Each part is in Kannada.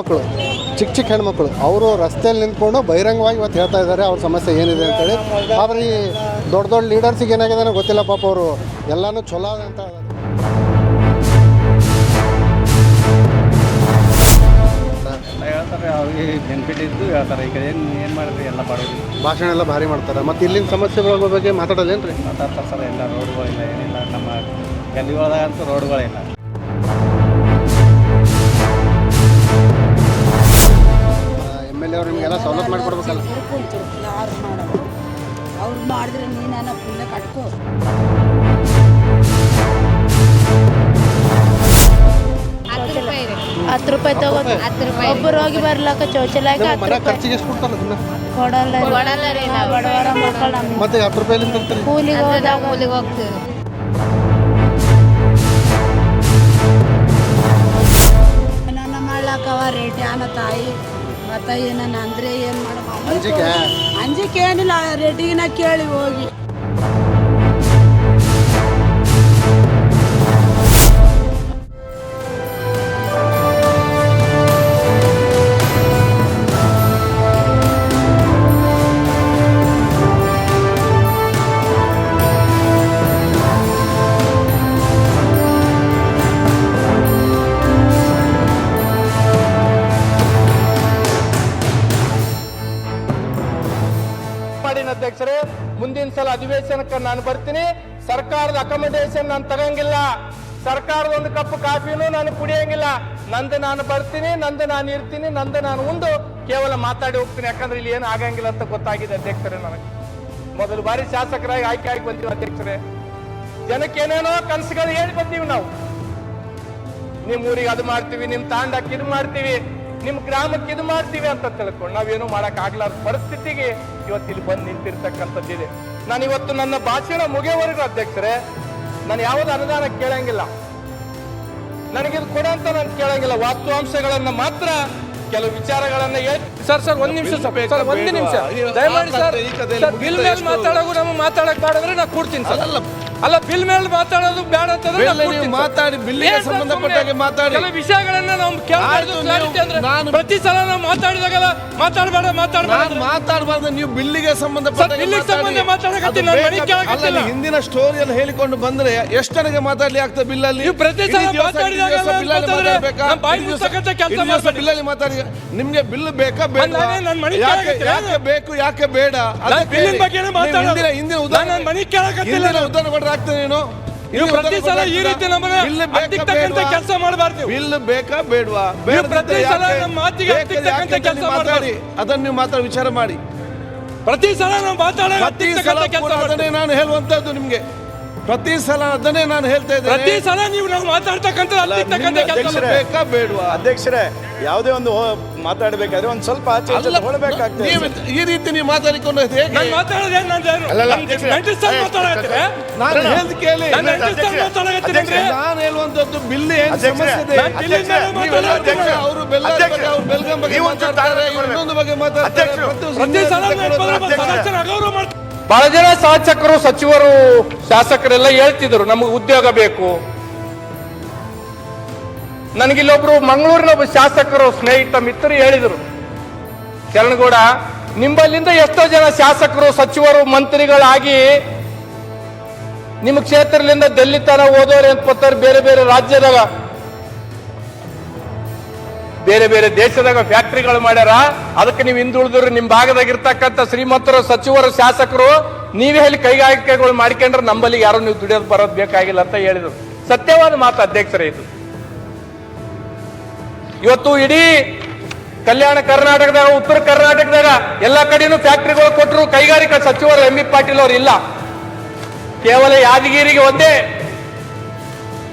ಮಕ್ಕಳು ಚಿಕ್ಕ ಚಿಕ್ಕ ಹೆಣ್ಮಕ್ಳು ಅವರು ರಸ್ತೆಯಲ್ಲಿ ನಿಂತ್ಕೊಂಡು ಬಹಿರಂಗವಾಗಿ ಇವತ್ತು ಹೇಳ್ತಾ ಇದ್ದಾರೆ ಅವ್ರ ಸಮಸ್ಯೆ ಏನಿದೆ ಅಂತೇಳಿ. ಆದ್ರೆ ಈ ದೊಡ್ಡ ದೊಡ್ಡ ಲೀಡರ್ಸಿಗೆ ಏನಾಗಿದೆ ಗೊತ್ತಿಲ್ಲ ಪಾಪ ಅವರು. ಎಲ್ಲಾನು ಚಲೋ ಅಂತ ಹೇಳ್ತಾರೆ ಅವ್ರಿಗೆ ಬೆನಿಫಿಟ್ ಇದ್ದು ಹೇಳ್ತಾರೆ. ಈಗ ಏನು ಏನು ಮಾಡಿದ್ರಿ? ಎಲ್ಲ ಭಾಷಣ ಎಲ್ಲ ಭಾರಿ ಮಾಡ್ತಾರೆ. ಮತ್ತು ಇಲ್ಲಿನ ಸಮಸ್ಯೆಗಳ ಬಗ್ಗೆ ಮಾತಾಡೋಲ್ಲೇನ್ರಿ ಮಾತಾಡ್ತಾರೆ ಸರ್ ಎಲ್ಲ ರೋಡ್ಗಳಿಲ್ಲ ಏನಿಲ್ಲ. ನಮ್ಮ ಗಲ್ಲಿಗಳದಾಗ ಅಂತೂ ರೋಡ್ಗಳಿಲ್ಲ ಅವ್ರು ನಿಮಗೆಲ್ಲ ಸವಲತ್ತು ಮಾಡಿಕೊಡ್ಬೇಕಲ್ಲ. ಯಾರು ಮಾಡೋದು ಅವ್ರು ಮಾಡಿದ್ರೆ ನೀನ ಪುಣ್ಯ ಕಟ್ಕೋ. ಹತ್ತು ರೂಪಾಯಿ ಹತ್ತು ಒಬ್ಬರು ಹೋಗಿ ಬರ್ಲಾಕ ಶೌಚಾಲಯಕ್ಕೆ ಹತ್ತು ರೂಪಾಯಿ. ಖರ್ಚಿಗೆ ಎಷ್ಟು ಕೊಡ್ತಾರೆ ಅದನ್ನ? ಕೊಡಲ್ಲ ರೀ. ನಾವು. ಬಡವರ ಮಕ್ಕಳು ನಮ್ಮ ಮತ್ತೆ ಹತ್ತು ರೂಪಾಯಿಲಿಂದ ತರ್ತೀರಿ. ಕೂಲಿಗೆ ಹೋದಾಗ ಕೂಲಿಗೆ ಹೋಗ್ತೀವಿ. ನನ್ನ ಮಾಡ್ಲಾಕವ ರೇಟ್ ಯಾನ ತಾಯಿ. ಮತ್ತೆ ಏನನ್ನ ಅಂದ್ರೆ ಏನು ಮಾಡ ಅಂಜಿಕೆ? ಅಂಜಿಕೆ ಏನಿಲ್ಲ ರೆಡ್ಡಿಗಿನ ಕೇಳಿ ಹೋಗಿ ಅಧ್ಯಕ್ಷರೇ ಮುಂದಿನ ಸಲ ಅಧಿವೇಶನಕ್ಕೆ ನಾನು ಬರ್ತೀನಿ. ಸರ್ಕಾರದ ಅಕಾಮಡೇಷನ್ ನಾನು ತಗಂಗಿಲ್ಲ. ಸರ್ಕಾರದ ಒಂದು ಕಪ್ ಕಾಫಿನೂ ನಾನು ಕುಡಿಯಂಗಿಲ್ಲ. ನಂದು ನಾನು ಬರ್ತೀನಿ, ನಂದು ನಾನು ಇರ್ತೀನಿ, ನಂದು ನಾನು ಉಂಡು. ಕೇವಲ ಮಾತಾಡಿ ಹೋಗ್ತೀನಿ. ಯಾಕಂದ್ರೆ ಇಲ್ಲಿ ಏನು ಆಗಂಗಿಲ್ಲ ಅಂತ ಗೊತ್ತಾಗಿದೆ ಅಧ್ಯಕ್ಷರೇ ನನಗೆ. ಮೊದಲು ಬಾರಿ ಶಾಸಕರಾಗಿ ಆಯ್ಕೆ ಆಗಿ ಬಂದೀವಿ ಅಧ್ಯಕ್ಷರೇ. ಜನಕ್ಕೆ ಏನೇನೋ ಕನಸುಗಳು ಹೇಳಿ ಬಂದೀವಿ ನಾವು. ನಿಮ್ಮ ಊರಿಗೆ ಅದು ಮಾಡ್ತೀವಿ, ನಿಮ್ಮ ತಾಂಡಕ್ಕೆ ಇದು ಮಾಡ್ತೀವಿ. ನಿಮ್ ಗ್ರಾಮಕ್ಕೆ ಇದು ಮಾಡ್ತೀವಿ ಅಂತ ತಿಳ್ಕೊಂಡು ನಾವೇನು ಮಾಡಕ್ ಆಗ್ಲಾರ್ದ ಪರಿಸ್ಥಿತಿಗೆ ಇವತ್ತು ಇಲ್ಲಿ ಬಂದು ನಿಂತಿರ್ತಕ್ಕಂಥದ್ದಿದೆ ನಾನು ಇವತ್ತು ನನ್ನ ಭಾಷಣ ಮುಗಿಯವರೆಗೂ ಅಧ್ಯಕ್ಷರೇ ನಾನು ಯಾವುದೇ ಅನುದಾನ ಕೇಳಂಗಿಲ್ಲ. ನನಗಿದು ಕೊಡ ಅಂತ ನಾನು ಕೇಳಂಗಿಲ್ಲ. ವಾಸ್ತವಾಂಶಗಳನ್ನ ಮಾತ್ರ ಕೆಲವು ವಿಚಾರಗಳನ್ನ ಹೇಳಿ ಸರ್ ಸರ್ ಒಂದ್ ನಿಮಿಷ ಸರ್ ಸರ್ ಒಂದು ನಿಮಿಷ. ದಯಮಾಡಿ ಸರ್ ಬಿಲ್ ಮೇಲೆ ಮಾತಾಡೋದು ನಮ್ಮ ಮಾತಾಡಕ್ ಬೇಡಂದ್ರೆ ನಾ ಕೊಡ್ತೀನಿ ಸರ್. ಅಲ್ಲ ಬಿಲ್ ಮೇಲೆ ಮಾತಾಡೋದು ಬೇಡ ಅಂತಂದ್ರೆ ಬಿಲ್ ನೀವು ಮಾತಾಡಿ, ಬಿಲ್ಲಿಗೆ ಸಂಬಂಧಪಟ್ಟ ಹಾಗೆ ಮಾತಾಡಿ. ಕೆಲವು ವಿಷಯಗಳನ್ನ ನಾವು ಕೇಳ್ಬಾರ್ದು ಅಂದ್ರೆ ನಾನು- ಪ್ರತಿ ಸಲ ನಾವು ಮಾತಾಡಿದಾಗೆಲ್ಲ ಮಾತಾಡಬೇಡ ಮಾತಾಡಬೇಡ ಮಾತಾಡಬಾರ್ದು ನೀವು ಬಿಲ್ಲಿಗೆ ಸಂಬಂಧಪಟ್ಟ ಬಿಲ್ಲಿಗೆ ಸಂಬಂಧ ಮಾತಾಡಕತ್ತೀನಿ, ನಾನು ಮನೆಗೆ ಕೇಳಕತ್ತಿಲ್ಲ. ಹಿಂದಿನ ಸ್ಟೋರಿಯನ್ನು ಹೇಳಿಕೊಂಡು ಬಂದ್ರೆ ಎಷ್ಟನಿಗೆ ಮಾತಾಡ್ಲಿ ಆಗ್ತದೆ ಬಿಲ್ಲಲ್ಲಿ ನೀವು ಪ್ರತಿ ಸಲ ಇಡೀ ದಿವಸ- ಮಾತಾಡಿದಾಗ ಇಡೀ ದಿವಸ ಬಿಲ್ಲಲ್ಲಿ ಮಾತಾಡಿದ್ರೆ ಮಾತಾಡ್ಬೇಕಾ? ಬಾಯಿ ಮುಚ್ಚಕ್ಕಂತ ಕೆಲ್ಸ ದಿವಸ ಬಿಲ್ಲಲ್ಲಿ ಮಾತಾಡಿ ನಿಮ್ಗೆ ಬಿಲ್ ಬೇಕಾ ಬೇಡ ನಾನೇ ನನ್ನ ಮನೆಗೆ ಯಾಕೆ ಬೇಕು ಯಾಕೆ ಬೇಡ ಅದಕ್ಕೆ ಬಿಲ್ಲಿನ ಹೇಳಿ. ಬಗ್ಗೆನೇ ಮಾತಾಡೋದು. ಹಿಂದಿನ ಉದಾಹರಣೆ ನನ್ನ ಕೇಳಕತ್ತಿಲ್ಲ. ಉದಾಹರಣೆ ಆಗ್ತದೆ ನೀನು? ನೀವು ಪ್ರತಿ ಸಲ ಈ ರೀತಿ ನಮ್ಮನ್ನ ಹತ್ತಿಕ್ಕಂತ? ಕೆಲಸ ಮಾಡಬಾರ್ದು. ಬಿಲ್ ಬೇಕಾ ಬೇಡವಾ? ಪ್ರತಿ ಸಲ ನಮ್ಮ ಮಾತಿಗೆ ಹತ್ತಿಕ್ಕತಕ್ಕಂಥ ಕೆಲಸ ಮಾತಾಡಿ. ಅದನ್ನ ನೀವು ಮಾತಾಡಿ ವಿಚಾರ ಮಾಡಿ. ಪ್ರತಿ ಸಲ ನಾವು ಮಾತಾಡೋ ಕೂಡ ಕೆಲಸ ನಾನು ಹೇಳುವಂತದ್ದು ನಿಮ್ಗೆ. ಪ್ರತಿ ಸಲ ಅದನ್ನೇ ನಾನು ಹೇಳ್ತಾ ಪ್ರತಿ ಇದ್ದೇನೆ ಸಲ ನೀವು ನಾವು ಮಾತಾಡ್ತಕ್ಕಂಥ ಹತ್ತಿಕ್ಕತಕ್ಕಂಥ ಕೆಲಸ ಅಧ್ಯಕ್ಷರೇ, ಬೇಕಾ ಬೇಡವಾ? ಅಧ್ಯಕ್ಷರೇ ಯಾವುದೇ ಒಂದು ಮಾತಾಡ್ಬೇಕಾದ್ರೆ ಒಂದು ಸ್ವಲ್ಪ ಆಚೆ ಈಚೆ ಅಲ್ಲ, ನೀವು ಈ ರೀತಿ ನೀವು ಮಾತಾಡಿಕೊಂಡು ಹೇಗೆ? ನಾನು ಮಾತಾಡೋದು ಏನು ನಾನು ಮಾತಾಡತ್ತೀರಿ ನಾನು ಹೇಳ್ದು ಕೇಳಿ. ನಾನು ಮಾತಾಡತ್ತೀನಿ ನಾನು ಹೇಳುವಂತದ್ದು ಬಿಲ್ ಏನ್ ಸಮಸ್ಯೆ ಇದೆ? ನಾನು ಬಿಲ್ಲಿನ ಮೇಲೆ ನೀವೆಲ್ಲ ಮಾತಾಡ್ತೀನಿ. ಅವರು ಬೆಲ್ಲ ಬಗ್ಗೆ ಅವ್ರು ಬೆಲ್ಗಂ ಬಗ್ಗೆ ಮಾತಾಡ್ತಾರೆ ಇನ್ನೊಂದು ಬಗ್ಗೆ ಮಾತಾಡ್ತಾರೆ. ಪ್ರತಿ ಪ್ರತಿ ಸಲ ಸುಮ್ಮನೆ ಸದಸ್ಯರ ಅಗೌರವ ಮಾಡ್ತಾರೆ. ಬಹಳ ಜನ ಶಾಸಕರು, ಸಚಿವರು, ಶಾಸಕರೆಲ್ಲ ಹೇಳ್ತಿದ್ರು, ನಮಗೆ ಉದ್ಯೋಗ ಬೇಕು. ನನಗಿಲ್ಲೊಬ್ರು ಮಂಗಳೂರಿನ ಒಬ್ಬ ಶಾಸಕರು, ಸ್ನೇಹಿತ, ಮಿತ್ರರು ಹೇಳಿದರು. ಶರಣಗೌಡ ನಿಂಬಲ್ಲಿಂದ ಎಷ್ಟೋ ಜನ ಶಾಸಕರು, ಸಚಿವರು, ಮಂತ್ರಿಗಳಾಗಿ ನಿಮ್ಮ ಕ್ಷೇತ್ರದಿಂದ ಡೆಲ್ಲಿ ತನ ಓದೋರು ಬರ್ತಾರೆ ಬೇರೆ ಬೇರೆ ರಾಜ್ಯದಾಗ ಬೇರೆ ಬೇರೆ ದೇಶದಾಗ ಫ್ಯಾಕ್ಟ್ರಿಗಳು ಮಾಡ್ಯಾರ. ಅದಕ್ಕೆ ನೀವು ಹಿಂದುಳಿದ್ರು ನಿಮ್ ಭಾಗದಾಗ ಇರತಕ್ಕಂತ ಶ್ರೀಮಂತರು, ಸಚಿವರು, ಶಾಸಕರು, ನೀವೇ ಹೇಳಿ ಕೈಗಾರಿಕೆಗಳು ಮಾಡ್ಕೊಂಡ್ರೆ ನಂಬಲ್ಲಿ ಯಾರು ನೀವು ದುಡಿಯೋದು ಬರೋದು ಬೇಕಾಗಿಲ್ಲ ಅಂತ ಹೇಳಿದ್ರು. ಸತ್ಯವಾದ ಮಾತು ಅಧ್ಯಕ್ಷರೇ ಇದು. ಇವತ್ತು ಇಡೀ ಕಲ್ಯಾಣ ಕರ್ನಾಟಕದಾಗ, ಉತ್ತರ ಕರ್ನಾಟಕದಾಗ ಎಲ್ಲಾ ಕಡೆನೂ ಫ್ಯಾಕ್ಟ್ರಿಗಳು ಕೊಟ್ಟರು ಕೈಗಾರಿಕಾ ಸಚಿವರು ಎಂ. ಬಿ. ಪಾಟೀಲ್ ಅವರು ಇಲ್ಲ. ಕೇವಲ ಯಾದಗಿರಿಗೆ ಒಂದೇ.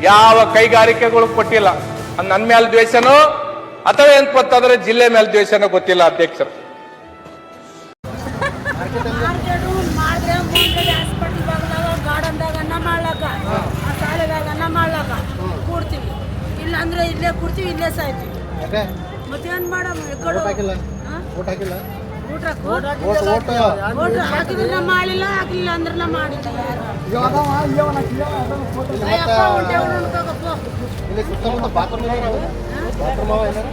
ಯಾವ ಕೈಗಾರಿಕೆಗಳು ಕೊಟ್ಟಿಲ್ಲ. ನನ್ ನನ್ನ ಮೇಲೆ ದ್ವೇಷನೋ ಅಥವಾ ಏನ್ ಗೊತ್ತಾದ್ರೆ ಜಿಲ್ಲೆ ಮೇಲೆ ದ್ವೇಷನೋ ಗೊತ್ತಿಲ್ಲ ಅಧ್ಯಕ್ಷರು. ಮಾರ್ಕೆಟು ಮಾಡಿದ್ರೆ ಮುಂದೆ ಹಾಸ್ಪಿಟ್ಲ್ ಬಾಗ್ಲಾಗ ಗಾರ್ಡನ್ದಾಗ ಅನ್ನ ಮಾಡ್ಲಾಕ ಆ ಶಾಲೆದಾಗ ಅನ್ನ ಮಾಡ್ಲಾಕ ಕೂಡ್ತೀವಿ ಇಲ್ಲ ಅಂದ್ರೆ ಇಲ್ಲೇ ಕೂಡ್ತೀವಿ ಇಲ್ಲೇ ಸಾಯ್ತೀವಿ ಮಾಡೋಣ ಮತ್ತೇನ್ ಮಾಡಮ್ ಓಟ್ ಹಾಕಿಲ್ಲ ಓಟ್ ಹಾಕಿಲ್ಲ ಊಟ ಓಟ್ ಓಟ್ ಓಟ್ ಹಾಕಿದ್ರೆ ನಾ ಮಾಡಿಲ್ಲ ಹಾಕ್ಲಿಲ್ಲ ಅಂದ್ರೆ ನಾ ಮಾಡಿಲ್ಲ ಅಯ್ಯಪ್ಪ ಹೊಂಟೆ ಹೊಂಟೋಗಪ್ಪ ಇಲ್ಲಿ ಸುತ್ತಮುತ್ತ ಬಾತ್ರೂಮ್ ಬಾತ್ರೂಮ್ ಅವ ಏನಾರ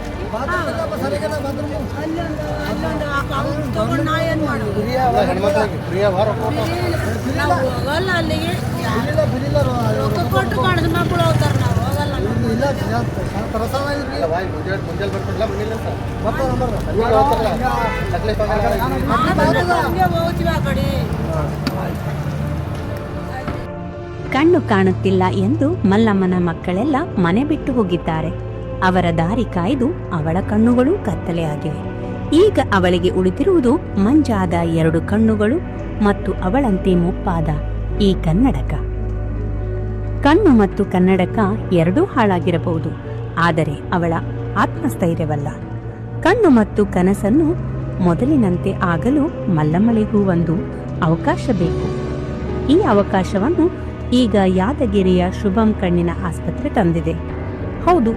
ಅಲ್ಲೊಂದು ಅಲ್ಲೊಂದು ಅವ್ರು ತಗೊಂಡು ನಾ ಏನು ಮಾಡೋದು ಹೆಣ್ಮಕ್ಳಿಗೆ ಫ್ರೀಯ ಬಾರ ನಾವು ಹೋಗಲ್ಲ ಅಲ್ಲಿಗೆ ರೊಕ್ಕ ಕೊಟ್ಟು ಕಡ್ದ ಮಕ್ಕಳು ಹೋಗ್ತಾರೆ ಮುಂಜಾನೆ ಮುಂಜಾನೆ ಕಣ್ಣು ಕಾಣುತ್ತಿಲ್ಲ ಎಂದು ಮಲ್ಲಮ್ಮನ ಮಕ್ಕಳೆಲ್ಲ ಮನೆ ಬಿಟ್ಟು ಹೋಗಿದ್ದಾರೆ. ಅವರ ದಾರಿ ಕಾಯ್ದು ಅವಳ ಕಣ್ಣುಗಳು ಕತ್ತಲೆಯಾಗಿವೆ ಈಗ ಅವಳಿಗೆ ಉಳಿದಿರುವುದು ಮಂಜಾದ ಎರಡು ಕಣ್ಣುಗಳು ಮತ್ತು ಅವಳಂತೆ ಮುಪ್ಪಾದ ಈ ಕನ್ನಡಕ. ಕಣ್ಣು ಮತ್ತು ಕನ್ನಡಕ ಎರಡೂ ಹಾಳಾಗಿರಬಹುದು, ಆದರೆ ಅವಳ ಆತ್ಮಸ್ಥೈರ್ಯವಲ್ಲ. ಕಣ್ಣು ಮತ್ತು ಕನಸನ್ನು ಮೊದಲಿನಂತೆ ಆಗಲು ಮಲ್ಲಮ್ಮಳಿಗೂ ಒಂದು ಅವಕಾಶ ಬೇಕು. ಈ ಅವಕಾಶವನ್ನು ಈಗ ಯಾದಗಿರಿಯ ಶುಭಂ ಕಣ್ಣಿನ ಆಸ್ಪತ್ರೆ ತಂದಿದೆ. ಹೌದು,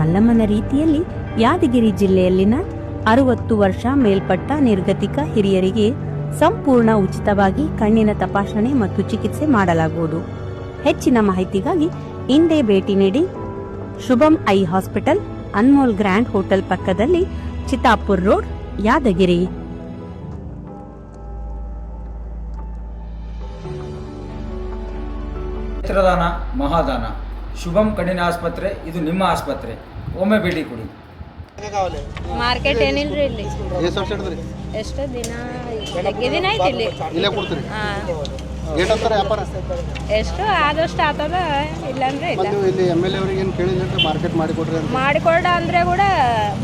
ಮಲ್ಲಮ್ಮನ ರೀತಿಯಲ್ಲಿ ಯಾದಗಿರಿ ಜಿಲ್ಲೆಯಲ್ಲಿನ ಅರುವತ್ತು ವರ್ಷ ಮೇಲ್ಪಟ್ಟ ನಿರ್ಗತಿಕ ಹಿರಿಯರಿಗೆ ಸಂಪೂರ್ಣ ಉಚಿತವಾಗಿ ಕಣ್ಣಿನ ತಪಾಸಣೆ ಮತ್ತು ಚಿಕಿತ್ಸೆ ಮಾಡಲಾಗುವುದು. ಹೆಚ್ಚಿನ ಮಾಹಿತಿಗಾಗಿ ಇಂದೇ ಭೇಟಿ ನೀಡಿ Shubham eye hospital Anmol grand hotel ಪಕ್ಕದಲ್ಲಿ ಚಿತಾಪುರ್ ರೋಡ್ ಯಾದಗಿರಿ. ನೇತ್ರದಾನ ಮಹಾದಾನ. ಶುಭಂ ಕಣ್ಣಿನ ಆಸ್ಪತ್ರೆ ಇದು ನಿಮ್ಮ ಆಸ್ಪತ್ರೆ. ಒಮ್ಮೆ ಭೇಟಿ ಕೊಡಿ. ಮಾರ್ಕೆಟ್ ಏನಿಲ್ರಿ ಇಲ್ಲಿ? ಎಷ್ಟು ದಿನ ದಿನ ಐತಿ ಇಲ್ಲಿ? ಇಲ್ಲೇ ಕೊಡ್ತೀರಿ? ಹಾಂ. ಏನಂತಾರೆ ವ್ಯಾಪಾರ? ಎಷ್ಟು? ಆದಷ್ಟು ಆತದ ಇಲ್ಲಾಂದ್ರೆ ಇಲ್ಲ. ನೀವು ಇಲ್ಲಿ ಎಂ ಎಲ್ ಎ ಅವ್ರಿಗೆ ಏನು ಕೇಳಿಲ್ಲ ಮಾರ್ಕೆಟ್ ಮಾಡಿ ಕೊಡ್ರಿ ಅಂತ? ಮಾಡಿಕೊಡ ಅಂದ್ರೆ ಕೂಡ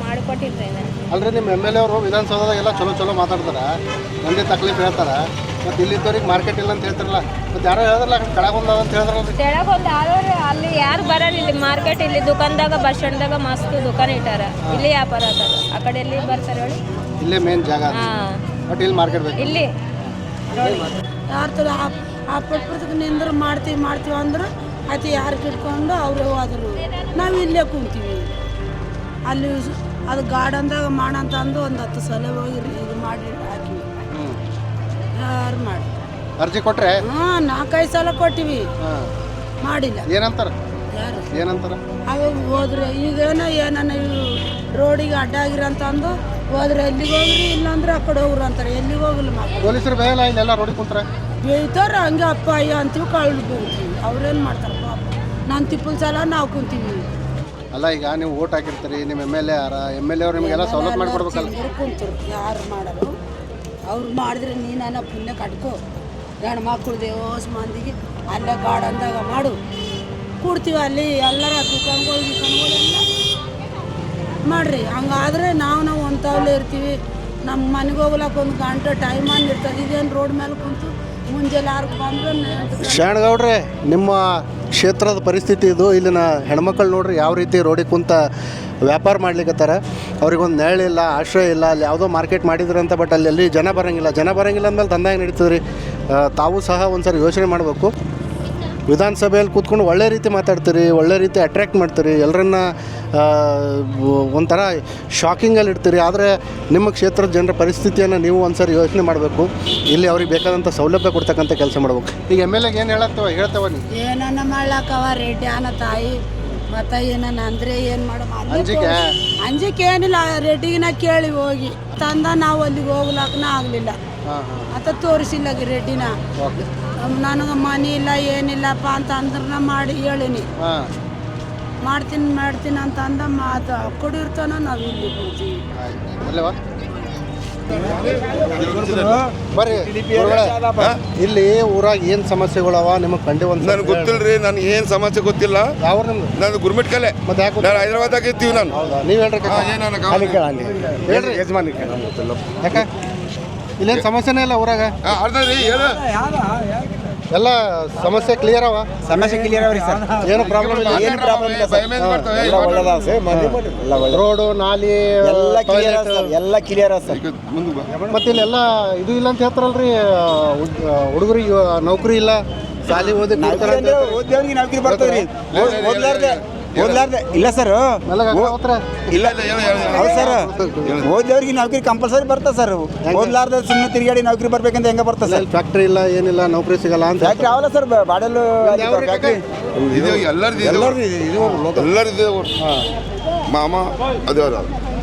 ಮಾಡಿಕೊಟ್ಟಿಲ್ರಿ ನಾನು ಅಲ್ರಿ ನಿಮ್ಮ ಎಂ ಎಲ್ ಎ ಅವರು ವಿಧಾನಸೌಧದಾಗೆಲ್ಲ ಚಲೋ ಚಲೋ ಮಾತಾಡ್ತಾರೆ. ಮಂದಿ ತಕ್ಲೀಫ್ ಹೇಳ್ತಾರ. ಮತ್ತೆ ಇಲ್ಲಿದ್ದವ್ರಿಗೆ ಮಾರ್ಕೆಟ್ ಇಲ್ಲ ಅಂತ ಹೇಳ್ತಾರಲ್ಲ. ಮತ್ತೆ ಯಾರೋ ಹೇಳಿದ್ರಲ್ಲ ಕಳಗೊಂದ ಅಂತ ಹೇಳಿದ್ರಲ್ಲ ತೆಳಗ್ ಒಂದು ಅಲ್ಲಿ ಯಾರು ಬರಲ್ಲ. ಇಲ್ಲಿ ಮಾರ್ಕೆಟ್ ಇಲ್ಲಿ ದುಕಾನ್ದಾಗ ಬಸ್ ಸ್ಟ್ಯಾಂಡ್ದಾಗ ಮಸ್ತ್ ದುಕಾನ್ ಇಟ್ಟಾರ. ಇಲ್ಲಿ ವ್ಯಾಪಾರ ಆಗ್ತದ ಆ ಕಡೆ ಎಲ್ಲಿ ಬರ್ತಾರೆ ಹೇಳಿ? ಇಲ್ಲೇ ಮೇನ್ ಜಾಗ ಹಾಂ. ಬಟ್ ಇಲ್ಲಿ ಮಾರ್ಕೆಟ್ ಬೇಕು. ಇಲ್ಲಿ. ಯಾರ ತಲೆ ಆ ಪಟ್ಪುರ್ತಕ್ಕೆ ನಿಂದ್ರೆ ಮಾಡ್ತೀವಿ ಮಾಡ್ತೀವಿ ಅಂದ್ರೆ ಆಯ್ತು ಯಾರು ಕಿಟ್ಕೊಂಡು ಅವರು ಹೋದ್ರು. ನಾವು ಇಲ್ಲೇ ಕುಂತೀವಿ. ಅಲ್ಲಿ ಅದು ಗಾರ್ಡನ್ದಾಗ ಮಾಡಂತ ಅಂದು ಒಂದು ಹತ್ತು ಸಲ ಹೋಗಿ ಇದು ಮಾಡಿ ಹಾಕಿ. ಯಾರು ಮಾಡಿ? ಅರ್ಜಿ ಕೊಟ್ರೆ? ಹಾಂ ನಾಲ್ಕೈದು ಸಲ ಕೊಟ್ಟಿವಿ. ಮಾಡಿಲ್ಲ. ಏನಂತಾರ? ಯಾರು? ಏನಂತಾರ? ಅವಾಗ ಹೋದ್ರೆ. ಈಗೇನೋ ಏನನ್ನ ಇವು ರೋಡಿಗೆ ಅಡ್ಡ ಆಗಿರಂತ ಅಂದು ಹೋದ್ರೆ ಎಲ್ಲಿಗೆ ಹೋಗ್ರಿ? ಇಲ್ಲಾಂದ್ರೆ ಆ ಕಡೆ ಹೋಗ್ರಿ ಅಂತಾರೆ. ಎಲ್ಲಿಗೆ ಹೋಗಲ್ಲ ಮಕ್ಕಳು ಪೊಲೀಸರು ಬೇಯಲ್ಲ ಇಲ್ಲೆಲ್ಲ ನೋಡಿ ಕುಂತ್ರೆ? ಬೇಯ್ತಾರ ಹಂಗೆ ಅಪ್ಪ ಅಯ್ಯ ಅಂತೀವಿ ಕಳ್ದು ಅವ್ರೇನು ಮಾಡ್ತಾರೆ ಪಾಪ. ನಾನು ತಿಪ್ಪಲ್ ಸಲ ನಾವು ಕುಂತೀವಿ. ಅಲ್ಲ ಈಗ ನೀವು ಓಟ್ ಹಾಕಿರ್ತೀರಿ ನಿಮ್ಮ ಎಂ ಎಲ್ ಎ ಯಾರ? ಎಂ ಎಲ್ ಎ ಅವ್ರು ನಿಮಗೆಲ್ಲ ಸವಲತ್ತು ಮಾಡಿಕೊಡ್ಬೇಕಲ್ಲ. ಕುಂತಿರು ಕುಂತರು. ಯಾರು ಮಾಡಲು ಅವ್ರು ಮಾಡಿದ್ರೆ ನೀನ ಪುಣ್ಯ ಕಟ್ಕೋ. ಗಂಡು ಮಕ್ಕಳು ದೇವಸ್ ಮಂದಿಗೆ ಅಲ್ಲೇ ಗಾರ್ಡನ್ದಾಗ ಮಾಡು. ಕೂಡ್ತೀವಿ ಅಲ್ಲಿ ಎಲ್ಲರ ದುಕಾನ್ಗಳು ಗಿಕಾನ್ಗಳೆಲ್ಲ ಮಾಡ್ರಿ. ಹಂಗಾದ್ರೆ ನಾವು ನಾವು ಅಂಥವಲ್ಲೇ ಇರ್ತೀವಿ. ನಮ್ಮ ಮನೆಗೆ ಹೋಗ್ಲಕ್ಕ ಒಂದು ಗಂಟೆ ಟೈಮ್ ಇರ್ತದೆ ಇದೇನು ರೋಡ್ ಮೇಲೆ ಕುಂತು ಮುಂಜಾನೆ ಆರು ಬಂದ್ರೆ ಶಾಣಗೌಡ್ರೆ ನಿಮ್ಮ ಕ್ಷೇತ್ರದ ಪರಿಸ್ಥಿತಿ ಇದು. ಇಲ್ಲಿನ ಹೆಣ್ಮಕ್ಳು ನೋಡ್ರಿ ಯಾವ ರೀತಿ ರೋಡಿಗೆ ಕುಂತ ವ್ಯಾಪಾರ ಮಾಡ್ಲಿಕ್ಕತ್ತಾರ ಅವ್ರಿಗೊಂದು ನೆರಳಿಲ್ಲ ಆಶ್ರಯ ಇಲ್ಲ, ಅಲ್ಲಿ ಯಾವುದೋ ಮಾರ್ಕೆಟ್ ಮಾಡಿದ್ರಂತ ಬಟ್ ಅಲ್ಲಿ ಜನ ಬರೋಂಗಿಲ್ಲ. ಜನ ಬರಂಗಿಲ್ಲ ಅಂದಮೇಲೆ ದಂಧ ಹೆಂಗೆ ನಡೀತದೆ ರೀ ತಾವು ಸಹ ಒಂದ್ಸರಿ ಯೋಚನೆ ಮಾಡಬೇಕು. ವಿಧಾನಸಭೆಯಲ್ಲಿ ಕೂತ್ಕೊಂಡು ಒಳ್ಳೆ ರೀತಿ ಮಾತಾಡ್ತೀರಿ ಒಳ್ಳೆ ರೀತಿ ಅಟ್ರ್ಯಾಕ್ಟ್ ಮಾಡ್ತೀರಿ ಎಲ್ಲರನ್ನ ಒಂಥರ ಶಾಕಿಂಗಲ್ಲಿ ಇಡ್ತೀರಿ. ಆದರೆ ನಿಮ್ಮ ಕ್ಷೇತ್ರದ ಜನರ ಪರಿಸ್ಥಿತಿಯನ್ನು ನೀವು ಒಂದ್ಸರಿ ಯೋಚನೆ ಮಾಡಬೇಕು. ಇಲ್ಲಿ ಅವ್ರಿಗೆ ಬೇಕಾದಂಥ ಸೌಲಭ್ಯ ಕೊಡ್ತಕ್ಕಂಥ ಕೆಲಸ ಮಾಡ್ಬೇಕು. ಈಗ ಎಂ ಎಲ್ ಎಗೆ ಏನು ಹೇಳತ್ತವ ಹೇಳ್ತವ ನೀ ಏನನ್ನ ಮಾಡ್ಲಕ್ಕವ ರೆಡ್ಡಿ ಅನ್ನ ತಾಯಿ ಮತ್ತ ಏನನ್ನ ಅಂದ್ರೆ ಏನ್ ಮಾಡೋ ಅಂಜಿಕೆ? ಅಂಜಿಕೆ ಏನಿಲ್ಲ ರೆಡ್ಡಿಗಿನ ಕೇಳಿ ಹೋಗಿ. ತಂದ ನಾವು ಅಲ್ಲಿಗೆ ಹೋಗ್ಲಾಕನ ಆಗ್ಲಿಲ್ಲ. ಅತ್ತ ತೋರಿಸಿಲ್ಲ ರೆಡ್ಡಿನ. ನನಗೆ ಮನೆ ಇಲ್ಲ ಏನಿಲ್ಲಪ್ಪ ಅಂತ ಅಂದ್ರೆ ಮಾಡಿ ಹೇಳಿನಿ. ಹಾಂ. ಮಾಡ್ತೀನಿ ಮಾಡ್ತೀನಿ ಅಂತ ಅಂದ ಮಾತು ಕೊಡಿರ್ತಾನ ನಾವು ಇಲ್ಲಿ ಇಲ್ಲಿ ಊರಾಗ ಏನು ಸಮಸ್ಯೆಗಳವ? ನಿಮಗೆ ಕಂಡು ಒಂದು ನನಗೆ ಗೊತ್ತಿಲ್ರಿ ನನಗೆ ಏನ್ ಸಮಸ್ಯೆ ಗೊತ್ತಿಲ್ಲ. ಯಾವ ನಿಮ್ದು? ನಾನು ಗುರ್ಮಿಟ್ ಕಲೆ. ಮತ್ತೆ ಯಾಕೆ ನಾನು ಹೈದರಾಬಾದಾಗ ಇರ್ತೀವಿ ನಾನು. ನೀವು ಹೇಳ್ರಿ ಕಾಕ. ಹೇಳ್ರಿ. ಯಜಮಾನಿ ಯಾಕೆ? ಇಲ್ಲೇನು ಸಮಸ್ಯೆನೇ ಇಲ್ಲ ಊರಾಗ? ಎಲ್ಲ ಸಮಸ್ಯೆ ಕ್ಲಿಯರ್ ಅವ? ಸಮಸ್ಯೆ ಕ್ಲಿಯರ್ ಅವ್ರಿ ಸರ್. ಏನು ಪ್ರಾಬ್ಲಮ್ ಇಲ್ಲ? ಏನು ಪ್ರಾಬ್ಲಮ್ ಇಲ್ಲ ಸರ್. ಮೇಲೆ ಮಾಡ್ತಾವೆ. ಎಲ್ಲ ಸರ್. ರೋಡು ನಾಲಿ ಎಲ್ಲ ಕ್ಲಿಯರ್. ಸರ್. ಎಲ್ಲ ಕ್ಲಿಯರ್ ಸರ್. ಮುಂದೆ ಬಾ. ಮತ್ತೆ ಇಲ್ಲೆಲ್ಲ ಇದು ಇಲ್ಲ ಅಂತ ಹೇಳ್ತಾರಲ್ರಿ ಹುಡುಗರಿಗೆ ನೌಕರಿ ಇಲ್ಲ. ಸಾಲಿ ಓದಿ ನೌಕರಿ ಬರ್ತದ್ರಿ. ಓದ್ಲಾರ್ದೆ. ಓದ್ಲಾರ್ದೆ? ಇಲ್ಲ ಸರ್? ಇಲ್ಲ. ಹೌದು ಸರ್. ಓದ್ದವ್ರಿಗೆ ನೌಕರಿ ಕಂಪಲ್ಸರಿ ಬರ್ತದೆ ಸರ್. ಓದ್ಲಾರ್ದೆ ಸುಮ್ಮನೆ ತಿರುಗಾಡಿ ನೌಕರಿ ಬರ್ಬೇಕಂತ ಹೆಂಗ ಬರ್ತದೆ ಸರ್? ಫ್ಯಾಕ್ಟ್ರಿ ಇಲ್ಲ ಏನಿಲ್ಲ ನೌಕರಿ ಸಿಗಲ್ಲ ಅಂತ ಫ್ಯಾಕ್ಟ್ರಿ ಅವಲ್ಲ ಸರ್ ಬಾಡಲು ಎಲ್ಲರದ್ದು ಇದೆ. ಎಲ್ಲರದ್ದು ಮಾಮ ನೀವು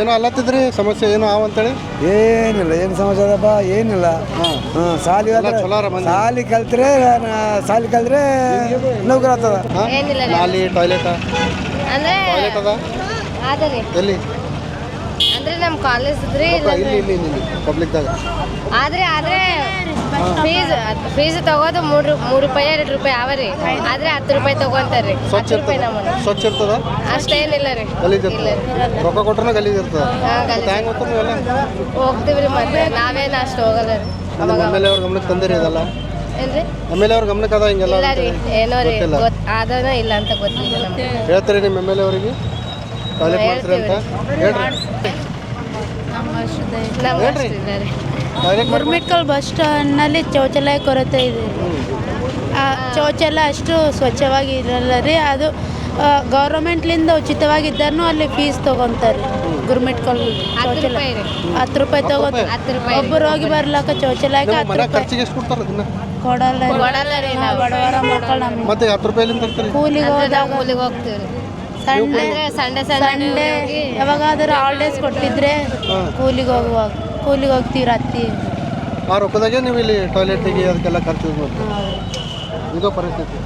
ಏನೋ ಅಲ್ಲತ್ತಿದ್ರಿ? ಸಮಸ್ಯೆ ಏನೋ ಅವ ಅಂತೇಳಿ? ಏನಿಲ್ಲ ಏನು ಸಮಸ್ಯೆ ಅದಪ್ಪ ಏನಿಲ್ಲ. ಹಾಂ. ಹಾಂ ಸಾಲಿ ಎಲ್ಲ ಚಲೋ ಅರ ಮಂದಿ ಸಾಲಿ ಕಲ್ತ್ರೆ ನಾ- ಸಾಲಿ ಕಲ್ತ್ರೆ ನೌಕರ ಆಗ್ತದ. ಹಾಂ? ಏನಿಲ್ಲ ನಾಲಿ ಟಾಯ್ಲೆಟ ಅಂದ್ರೆ ಟಾಯ್ಲೆಟ್ ಅದ? ಆದ್ರಿ ಎಲ್ಲಿ? ಅಂದ್ರೆ ನಮ್ಮ ಕಾಲೇಜ್ ಇದ್ರಿ ಇಲ್ಲಿ ಇಲ್ಲಿ ಇಲ್ಲಿ ಪಬ್ಲಿಕ್ದಾಗ ಆದ್ರೆ ಆದ್ರೆ ಫೀಸ್ ಫೀಸ್ ತಗೋದು ಮೂರು ಮೂರು ರೂಪಾಯಿ ಎರಡು ರೂಪಾಯಿ ಅವ ರೀ ಆದ್ರೆ ಹತ್ತು ರೂಪಾಯಿ ತಗೊಂತಾರ್ರಿ ಸ್ವಚ್ಛ ರೂಪಾಯಿ ಇರ್ತದ ಸ್ವಚ್ಛ ಇರ್ತದ? ಅಷ್ಟೇನಿಲ್ಲ ರೀ. ಗಲೀಜ್ ಇರ್ತದ? ರೊಕ್ಕ ಕೊಟ್ರೂ ಗಲೀಜ್ ಇರ್ತದ? ಹೆಂಗ್ ನೀವೆಲ್ಲ? ಹೋಗ್ತೀವ್ರಿ ಮತ್ತೆ. ನಾವೇನು ಅಷ್ಟು ಹೋಗಲ್ಲ ರೀ. ಅವಾಗ ಎಂ ಎಲ್ ಎ ಅವ್ರ ಗಮನಕ್ಕೆ ತಂದಿರಿ ಇದೆಲ್ಲ ಏನ್ರಿ? ಎಂ ಎಲ್ ಎ ಅವ್ರ ಗಮನಕ್ಕೆ ಅದ ಹಿಂಗೆಲ್ಲ ಇಲ್ಲ ರೀ. ಏನೋ ರೀ ಅದನ ಗೊತ್ತ ಆದನ ಇಲ್ಲ ಅಂತ ಗೊತ್ತಿಲ್ಲ ನಮ್ಗೆ. ಹೇಳ್ತೀರಿ ನಿಮ್ಮ ಎಂ ಎಲ್ ಎ ಅವರಿಗೆ ಕಾಲೇಜ್ ಮಾಡ್ತೀರಿ ಅಂತ? ಹೇಳ್ರಿ. ನಮ್ಗೆ ಹೇಳ್ರಿ. ಗುರ್ಮಿಟ್ಕಲ್ ಬಸ್ ಸ್ಟ್ಯಾಂಡ್ನಲ್ಲಿ ಶೌಚಾಲಯ ಕೊರತೆ ಇದೆ. ಆ ಶೌಚಾಲಯ ಅಷ್ಟು ಸ್ವಚ್ಛವಾಗಿ ಇರಲ್ಲ ರೀ ಅದು ಗೌರ್ಮೆಂಟ್ಲಿಂದ ಉಚಿತವಾಗಿದ್ದಾನು ಅಲ್ಲಿ ಫೀಸ್ ತೊಗೊತಾರೆ ಗುರ್ಮಿಟ್ಕಲ್ ಹತ್ತು ಶೌಚಾಲಯ ಹತ್ತು ರೂಪಾಯಿ ತಗೋತಾರೆ ಹತ್ತು ರೂಪಾಯಿ ಒಬ್ಬರು ಹೋಗಿ ಬರ್ಲಾಕ ಶೌಚಾಲಯಕ್ಕೆ ಹತ್ತು ರೂಪಾಯಿ. ಕೊಡಲ್ಲ ರೀ. ಬಡವರ ಮಕ್ಕಳು ಕೂಲಿಗೆ ಹೋದಾಗ ಕೂಲಿಗೆ ಹೋಗ್ತೀವಿ Sunday Sunday Sunday Sunday Sunday ಯಾವಾಗಾದ್ರೂ ಹಾಲಿಡೇಸ್ ಕೊಟ್ಟಿದ್ರೆ ಕೂಲಿಗೆ ಹೋಗುವಾಗ. ಕೂಲಿಗೆ ಹೋಗ್ತೀವಿ ರಾತ್ರಿ. ಆ ರೊಕ್ಕದಾಗೆ ನೀವು ಇಲ್ಲಿ ಟಾಯ್ಲೆಟಿಗೆ ಅದಕ್ಕೆಲ್ಲ ಖರ್ಚು ಯೂಸ್ ಇದು ಪರಿಸ್ಥಿತಿ.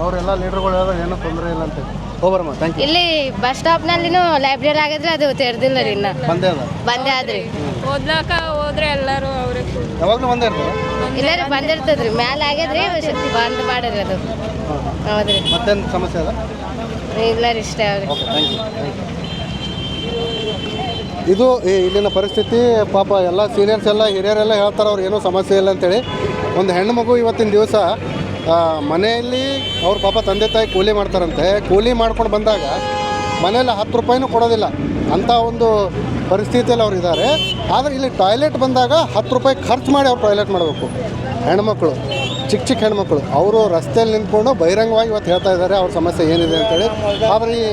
ಅವರೆಲ್ಲ ಲೀಡರ್ಗಳು ಹೇಳಿದ್ರೆ ಏನೂ ತೊಂದರೆ ಇಲ್ಲ ಅಂತ ಹೋಗ್ಬರಮ್ಮ ಥ್ಯಾಂಕ್ ಯು ಇಲ್ಲಿ ಬಸ್ ಸ್ಟಾಪ್ನಲ್ಲಿನೂ ಲೈಬ್ರರಿ ಆಗಿದ್ರೆ ಅದು ತೆರೆದಿಲ್ಲ ರೀ ಇನ್ನ. ಬಂದೇ ಅದ ಬಂದೇ ಆದ್ರಿ. ಓದ್ಲಾಕ ಹೋದ್ರೆ ಎಲ್ಲರೂ ಅವ್ರೆ ಯಾವಾಗಲೂ ಬಂದೇ ಇರ್ತದೆ? ಇಲ್ಲ ರೀ ಬಂದಿರ್ತದ್ರಿ. ಮ್ಯಾಲ ಆಗ್ಯದ್ರಿ ಬಂದ್ ಮಾಡಿರಿ ಅದು. ಹೌದ್ರಿ. ಮತ್ತೇನು ಸಮಸ್ಯೆ ಅದ ಇಲ್ಲ? ರೀ ಇಷ್ಟೇ ಅವ್ರಿ. ಓಕೆ ಥ್ಯಾಂಕ್ ಯು ಇದು ಇಲ್ಲಿನ ಪರಿಸ್ಥಿತಿ, ಪಾಪ ಎಲ್ಲ ಸೀನಿಯರ್ಸ್ ಎಲ್ಲ, ಹಿರಿಯರೆಲ್ಲ ಹೇಳ್ತಾರೆ, ಅವ್ರು ಏನೂ ಸಮಸ್ಯೆ ಇಲ್ಲ ಅಂತೇಳಿ. ಒಂದು ಹೆಣ್ಣು ಮಗು ಇವತ್ತಿನ ದಿವಸ ಮನೆಯಲ್ಲಿ ಅವ್ರ ಪಾಪ ತಂದೆ ತಾಯಿ ಕೂಲಿ ಮಾಡ್ತಾರಂತೆ. ಕೂಲಿ ಮಾಡ್ಕೊಂಡು ಬಂದಾಗ ಮನೆಯಲ್ಲಿ ಹತ್ತು ರೂಪಾಯಿನೂ ಕೊಡೋದಿಲ್ಲ. ಅಂಥ ಒಂದು ಪರಿಸ್ಥಿತಿಯಲ್ಲಿ ಅವ್ರು ಇದ್ದಾರೆ. ಆದರೆ ಇಲ್ಲಿ ಟಾಯ್ಲೆಟ್ ಬಂದಾಗ ಹತ್ತು ರೂಪಾಯಿ ಖರ್ಚು ಮಾಡಿ ಅವ್ರು ಟಾಯ್ಲೆಟ್ ಮಾಡಬೇಕು. ಹೆಣ್ಮಕ್ಳು ಚಿಕ್ಕ ಚಿಕ್ಕ ಹೆಣ್ಮಕ್ಳು. ಅವರು ರಸ್ತೆಯಲ್ಲಿ ನಿಂತ್ಕೊಂಡು ಬಹಿರಂಗವಾಗಿ ಇವತ್ತು ಹೇಳ್ತಾ ಇದ್ದಾರೆ ಅವ್ರ ಸಮಸ್ಯೆ ಏನಿದೆ ಅಂತೇಳಿ. ಆದರೆ ಈ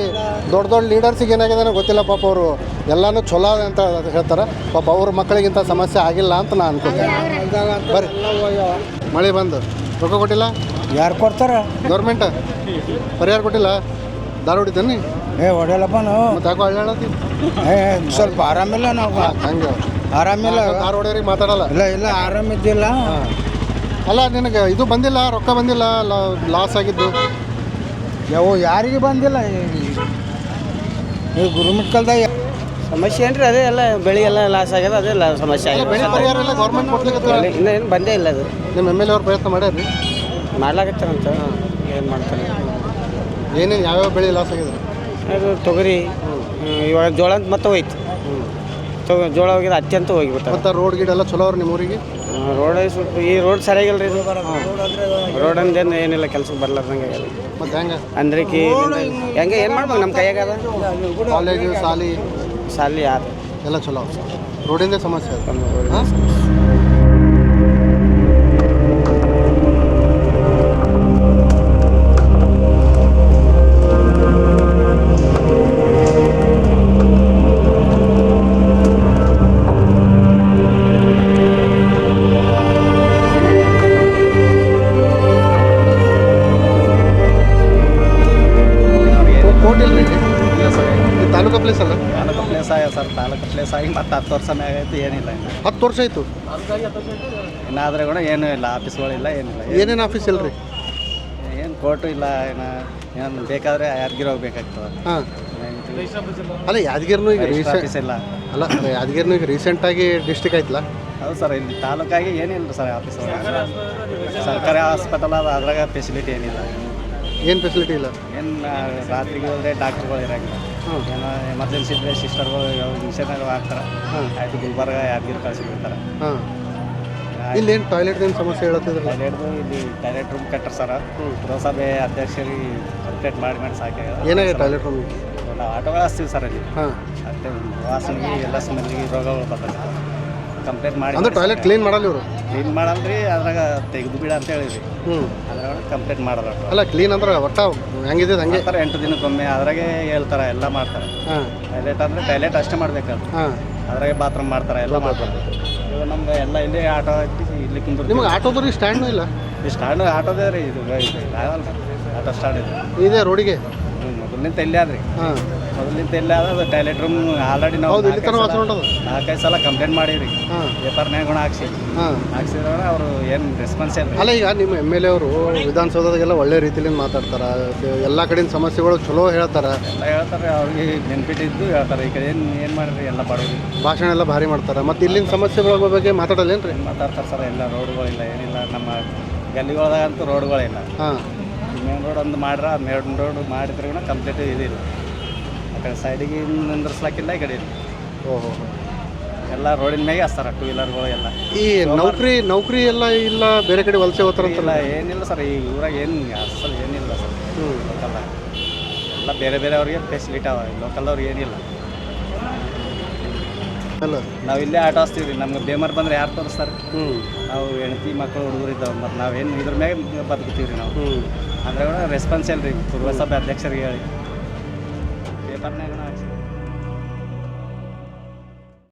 ದೊಡ್ಡ ದೊಡ್ಡ ಲೀಡರ್ಸಿಗೆ ಏನಾಗಿದೆ ಗೊತ್ತಿಲ್ಲ ಪಾಪ ಅವರು ಎಲ್ಲನೂ ಚಲೋ ಅಂತ ಹೇಳ್ತಾರೆ. ಪಾಪ ಅವ್ರ ಮಕ್ಕಳಿಗಿಂತ ಸಮಸ್ಯೆ ಆಗಿಲ್ಲ ಅಂತ ನಾನು ಅನ್ಕೋತೀನಿ ಬರ್ರಿ. ಮಳೆ ಬಂದು. ರೊಕ್ಕ ಕೊಟ್ಟಿಲ್ಲ? ಯಾರು ಕೊಡ್ತಾರ? ಗೌರ್ಮೆಂಟ್ ಪರಿಹಾರ ಕೊಟ್ಟಿಲ್ಲ? ದಾರು ಹೊಡಿತಾನೆ ಏ ಹೊಡೆಯಲ್ಲಪ್ಪ ನಾವು. ಮತ್ತೆ ಯಾಕೋ ಏ ಸ್ವಲ್ಪ ಆರಾಮಿಲ್ಲ ನಾವು. ಹಂಗೆ. ಆರಾಮಿಲ್ಲ. ದಾರು ಹೊಡೆಯೋರಿಗೆ ಮಾತಾಡಲ್ಲ? ಇಲ್ಲ ಇಲ್ಲ ಆರಾಮಿದ್ದಿಲ್ಲ. ಅಲ್ಲ ನಿನಗೆ ಇದು ಬಂದಿಲ್ಲ ರೊಕ್ಕ ಬಂದಿಲ್ಲ ಲಾಸ್ ಆಗಿದ್ದು? ಯಾವ ಯಾರಿಗೆ ಬಂದಿಲ್ಲ. ನೀವು ಗುರುಮಿಟ್ಕಲ್ದಾಗ ಸಮಸ್ಯೆ ಏನ್ರಿ ಅದೇ ಎಲ್ಲ ಬೆಳೆ ಎಲ್ಲ ಲಾಸ್ ಆಗ್ಯದ ಅದೇ ಸಮಸ್ಯೆ ಬೆಳೆ ಪರಿಹಾರ ಎಲ್ಲ ಗೌರ್ಮೆಂಟ್ ಕೊಡ್ಲಿಕ್ಕೆ ಇನ್ನ ಏನು ಬಂದೇ ಇಲ್ಲ ಅದು. ನಿಮ್ಮ ಎಂ ಎಲ್ ಎ ಅವ್ರು ಪ್ರಯತ್ನ ಮಾಡ್ಯಾರಿ ಮಾಡ್ಲಾಕತ್ತಾರಂತ. ಏನು ಮಾಡ್ತಾರೆ? ಏನೇನು ಯಾವ್ಯಾವ ಬೆಳೆ ಲಾಸ್ ಆಗಿದೆ ಅದು ತೊಗರಿ ಇವಾಗ ಜೋಳ ಅಂತ ಮತ್ತೆ ಹೋಯ್ತು. ತೊಗ ಜೋಳ ಹೋಗಿದ ಅತ್ಯಂತ ಹೋಗಿಬಿಟ್ಟು ಹೋಗಿಬಿಟ್ಟ ಮತ್ತು ರೋಡ್ ಗಿಡ ಎಲ್ಲ ಚಲೋ ಅವ್ರು ನಿಮ್ಮ ಊರಿಗೆ? ರೋಡ್ ಸ್ವಲ್ಪ ಈ ರೋಡ್ ಸರಿಯಾಗಿಲ್ಲ ರೀ ರೋಡ್ ಅಂದೇನು ಏನಿಲ್ಲ ಕೆಲ್ಸಕ್ಕೆ ಬರ್ಲಾರ್ದಂಗೆ ಆಗ್ಯದ ಮತ್ತು ಹೆಂಗೆ? ಅಂದ್ರೆ ಕಿ ಹೆಂಗೆ ಏನು ಮಾಡ್ಬೇಕು ನಮ್ಮ ಕೈಯಾಗ ಅದ? ಕಾಲೇಜು ಸಾಲಿ ಸಾಲಿ ಯಾರು? ಎಲ್ಲ ಚಲೋ. ರೋಡಿಂದ ಸಮಸ್ಯೆ ಅದು. ಹತ್ತು ವರ್ಷ ಆಯಿತು? ಇನ್ನಾದ್ರೆ ಕೂಡ ಏನೂ ಇಲ್ಲ ಆಫೀಸ್ಗಳಿಲ್ಲ ಏನಿಲ್ಲ. ಏನೇನು ಆಫೀಸ್ ಇಲ್ಲ ರೀ ಏನು ಕೋರ್ಟು ಇಲ್ಲ ಏನು ಏನು ಬೇಕಾದರೆ ಯಾದಗಿರಿ ಹೋಗ್ಬೇಕಾಗ್ತದೆ. ಹಾಂ. ಅಲ್ಲ ಯಾದಗಿರಿನೂ ಈಗ ರೀಸೆಂಟ್ ಆಫೀಸ್ ಇಲ್ಲ. ಅಲ್ಲ ಯಾದಗಿರಿನೂ ಈಗ ರೀಸೆಂಟಾಗಿ ಡಿಸ್ಟಿಕ್ ಆಯ್ತಲ್ಲ? ಹೌದು ಸರ್ ಇಲ್ಲಿ ತಾಲೂಕಾಗಿ ಏನಿಲ್ಲ ಸರ್ ಆಫೀಸ್ ಸರ್ಕಾರಿ ಹಾಸ್ಪಿಟಲ್ ಅದು ಅದ್ರಾಗ ಫೆಸಿಲಿಟಿ ಏನಿಲ್ಲ. ಏನು ಫೆಸಿಲಿಟಿ ಇಲ್ಲ? ಏನು ರಾತ್ರಿಗೆ ಹೋದರೆ ಡಾಕ್ಟ್ರುಗಳು ಇರಂಗಿಲ್ಲ. ಏನೋ ಎಮರ್ಜೆನ್ಸಿ ಇದ್ರೆ ಸಿಸ್ಟರ್ಗಳು ಮಿಷನ್ಗಳು ಹಾಕ್ತಾರೆ ಆಯ್ತು ಗುಲ್ಬರ್ಗ ಯಾದಗಿರಿ ಕಳಿಸಿಬಿಡ್ತಾರೆ ಹಾಂ ಇಲ್ಲೇನು ಟಾಯ್ಲೆಟ್ ಏನು ಸಮಸ್ಯೆ ಹೇಳತ್ತಿದ್ರಲ್ಲ? ಟಾಯ್ಲೆಟ್ದು ಇಲ್ಲಿ ಟಾಯ್ಲೆಟ್ ರೂಮ್ ಕಟ್ಟರ್ ಸರ. ಪುರಸಭೆ ಅಧ್ಯಕ್ಷರಿಗೆ ಕಂಪ್ಲೇಂಟ್ ಮಾಡಿ ಮಾಡಿ ಸಾಕಾಗ್ಯದ ಏನಾಗಿದೆ ಟಾಯ್ಲೆಟ್ ರೂಮ್ ನಾವು ಆಟೋಗಳು ಹಚ್ತೀವಿ ಸರ್ ಅಲ್ಲಿ. ಹಾಂ. ಮತ್ತೆ ವಾಸನೆಗೆ ಎಲ್ಲ ಸ್ಮೆಲ್ಗೆ ರೋಗಗಳು ಬರ್ತದೆ ಕಂಪ್ಲೇಂಟ್ ಮಾಡಿ ಅಂದ್ರೆ ಟಾಯ್ಲೆಟ್ ಕ್ಲೀನ್ ಮಾಡಲ್ಲ ಇವರು? ಕ್ಲೀನ್ ಮಾಡಲ್ರಿ ಅದ್ರಾಗ ತೆಗೆದು ಬಿಡ ಅಂತ ಹೇಳಿದ್ರಿ ಕಂಪ್ಲೇಂಟ್ ಮಾಡಲ್ಲ ಅಲ್ಲ ಕ್ಲೀನ್ ಅಂದ್ರೆ ಒಟ್ಟ ಹೆಂಗಿದೆ ಹಂಗೆ? ಸರ್ ಎಂಟು ದಿನಕ್ಕೊಮ್ಮೆ ಅದ್ರಾಗೆ ಹೇಳ್ತಾರೆ ಎಲ್ಲ ಮಾಡ್ತಾರೆ. ಹಾಂ. ಟಾಯ್ಲೆಟ್ ಅಂದರೆ ಟಾಯ್ಲೆಟ್ ಅಷ್ಟೇ ಮಾಡ್ಬೇಕಲ್ಲ ಹಾಂ. ಅದ್ರಾಗೆ ಬಾತ್ರೂಮ್ ಮಾಡ್ತಾರೆ ಎಲ್ಲ ಮಾಡ್ತಾರೆ. ಇವಾಗ ನಮ್ಗೆ ಎಲ್ಲ ಇಲ್ಲಿ ಆಟೋ ಇಲ್ಲಿ ಕುಂದ್ರು ನಿಮಗೆ ಆಟೋದ್ರಿ ಸ್ಟ್ಯಾಂಡು ಇಲ್ಲ? ಈ ಸ್ಟ್ಯಾಂಡು ಆಟೋದೇ ರೀ ಇದು ಇದು ಆಗಲ್ಲ ಆಟೋ ಸ್ಟ್ಯಾಂಡ್ ಇದು. ಇದೆ ರೋಡಿಗೆ? ಮೊದಲಿನಿಂದ ಇಲ್ಲೇ ಆದ್ರಿ. ಹಾಂ. ಮೊದಲಿಂದ ಇಲ್ಲ ಅದು ಟಾಯ್ಲೆಟ್ ರೂಮ್ ಆಲ್ರೆಡಿ ನಾವು ಹೌದು, ಇಲ್ಲಿ ತನಕ ನಾಲ್ಕೈದು ವಾಸನೆ ಸಲ- ಉಂಟದು. ನಾಲ್ಕೈದು ಸಲ ಕಂಪ್ಲೇಂಟ್ ಮಾಡಿವ್ರಿ. ಹಾಂ. ಪೇಪರ್ನಾಗ ಗುಣ ಹಾಕ್ಸಿ. ಹಾಂ. ಹಾಕ್ಸಿದ್ರ ಅವರು ಏನು ರೆಸ್ಪಾನ್ಸ್ ಇಲ್ಲ ಅಲ್ಲ ಈಗ ನಿಮ್ಮ ಎಂ ಎಲ್ ಎ ಅವರು ವಿಧಾನಸೌಧದಾಗೆಲ್ಲ ಒಳ್ಳೆ ರೀತಿಲಿ ಮಾತಾಡ್ತಾರೆ ಎಲ್ಲ ಕಡೆಯಿಂದ ಸಮಸ್ಯೆಗಳು ಚಲೋ ಹೇಳ್ತಾರೆ. ಎಲ್ಲ ಹೇಳ್ತಾರೆ ಅವ್ರಿಗೆ ಬೆನಿಫಿಟ್ ಇದ್ದು ಹೇಳ್ತಾರೆ ಈ ಕಡೆ ಏನು ಏನು ಮಾಡಿರಿ ಎಲ್ಲ ಬಡವ್ರಿಗೆ ಭಾಷಣ ಎಲ್ಲ ಭಾರಿ ಮಾಡ್ತಾರೆ ಮತ್ತು ಇಲ್ಲಿನ ಸಮಸ್ಯೆಗಳ ಬಗ್ಗೆ ಮಾತಾಡಲ್ಲೇನ್ರಿ? ಮಾತಾಡ್ತಾರೆ ಸರ್ ಎಲ್ಲ ರೋಡ್ಗಳಿಲ್ಲ ಏನಿಲ್ಲ ನಮ್ಮ ಗಲ್ಲಿಗಳಾಗಂತೂ ರೋಡ್ಗಳಿಲ್ಲ ಹಾಂ. ಮೇನ್ ರೋಡ್ ಒಂದು ಮಾಡ್ರೆ ಮೇನ್ ರೋಡ್ ಮಾಡಿದ್ರೆ ಕೂಡ ಕಂಪ್ಲೀಟ್ ಇದಿಲ್ಲ ಕಡೆ ಸೈಡಿಗೆ ನಿಂದ್ರಸ್ಲಾಕಿಲ್ಲ ಈ ಕಡೆ ಓಹೋ. ಎಲ್ಲ ರೋಡಿನ ಮ್ಯಾಗೆ ಅಸ್ತಾರ ಟೂ ವೀಲರ್ಗಳು ಎಲ್ಲ. ಈ ನೌಕರಿ ನೌಕರಿ ಎಲ್ಲ ಇಲ್ಲ ಬೇರೆ ಕಡೆ ವಲಸೆ ಇಲ್ಲ ಏನಿಲ್ಲ ಸರ್ ಈ ಊರಾಗ ಏನು ಅಸಲು ಏನಿಲ್ಲ ಸರ್. ಲೋಕಲ್ ಎಲ್ಲ ಬೇರೆ ಬೇರೆ ಅವ್ರಿಗೆ ಫೆಸಿಲಿಟಿ ಅವ ಲೋಕಲ್ದವ್ರಿಗೆ ಏನಿಲ್ಲ. ಅಲ್ಲ. ನಾವು ಇಲ್ಲೇ ಆಟ ಆಸ್ತೀವಿ ರೀ ನಮ್ಗೆ ಬೇಮಾರ್ ಬಂದ್ರೆ ಯಾರು ತೋರಿಸ್ತಾರೆ? ಹ್ಞೂ ನಾವು ಹೆಂಡತಿ ಮಕ್ಕಳು ಹುಡುಗರು ಇದ್ದಾವೆ ಮತ್ತು ನಾವೇನು ಇದ್ರ ಮ್ಯಾಗೆ ಬದುಕ್ತೀವಿ ರೀ ನಾವು. ಹ್ಞೂ ಅಂದ್ರೆ ರೆಸ್ಪಾನ್ಸ್ ಇಲ್ಲ ರೀ ಪುರಸಭೆ ಅಧ್ಯಕ್ಷರಿಗೆ ಹೇಳಿ. ಪೇಪರ್ನಾಗ